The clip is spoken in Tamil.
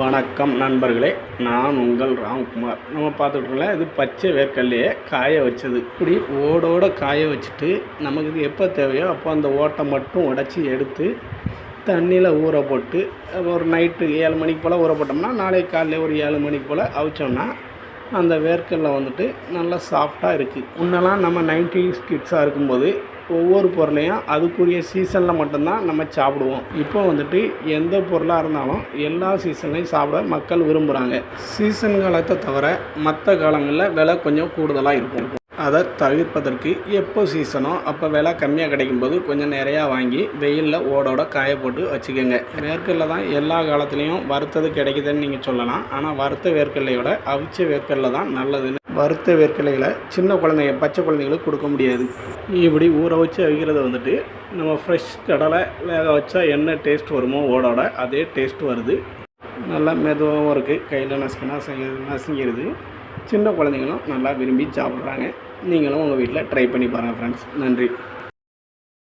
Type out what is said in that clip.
வணக்கம் நண்பர்களே நான் உங்கள் ராம்குமார். நம்ம பார்த்துட்ருக்கோம்ல இது பச்சை வேர்க்கல்லையே காய வச்சது. இப்படி ஓடோட காய வச்சுட்டு நமக்கு இது எப்போ தேவையோ அப்போ அந்த ஓட்டை மட்டும் உடச்சி எடுத்து தண்ணியில் ஊற போட்டு ஒரு நைட்டு ஏழு மணிக்கு போல் ஊற போட்டோம்னா நாளைக்கு காலையில் ஒரு ஏழு மணிக்கு போல் அவிச்சோம்னா அந்த வேர்க்கல்ல வந்துட்டு நல்லா சாஃப்டாக இருக்குது முன்னெல்லாம் நம்ம நைன்டிஸ் கிட்ஸாக இருக்கும்போது ஒவ்வொரு பொருளையும் அதுக்குரிய சீசனில் மட்டும்தான் நம்ம சாப்பிடுவோம். இப்போ வந்துட்டு எந்த பொருளாக இருந்தாலும் எல்லா சீசன்லையும் சாப்பிட மக்கள் விரும்புகிறாங்க சீசன் காலத்தை தவிர மற்ற காலங்களில் விலை கொஞ்சம் கூடுதலாக இருக்கும். அதை தவிர்ப்பதற்கு எப்போ சீசனோ அப்போ விலை கம்மியாக கிடைக்கும்போது கொஞ்சம் நிறையா வாங்கி வெயிலில் ஓடோட காய போட்டு வச்சுக்கோங்க. வேர்க்கடல தான் எல்லா காலத்துலேயும் வறுத்தது கிடைக்குதுன்னு நீங்கள் சொல்லலாம். ஆனால் வறுத்த வேர்க்கடலையோட அவிச்ச வேர்க்கடலை தான் நல்லதுன்னு வறுத்த வேர்க்கடலைகளை சின்ன குழந்தைங்க பச்சை குழந்தைங்களுக்கு கொடுக்க முடியாது. இப்படி ஊற வச்சு அவிக்கிறத வந்துட்டு நம்ம ஃப்ரெஷ் கடலை வேக வச்சா என்ன டேஸ்ட் வருமோ ஓடோட அதே டேஸ்ட் வருது. நல்லா மெதுவாகவும் இருக்குது கையில் நசுக்கினா நசுங்கிறது சின்ன குழந்தைங்களும் நல்லா விரும்பி சாப்பிட்றாங்க. நீங்களும் உங்கள் வீட்டில் ட்ரை பண்ணி பாருங்கள் ஃப்ரெண்ட்ஸ் நன்றி.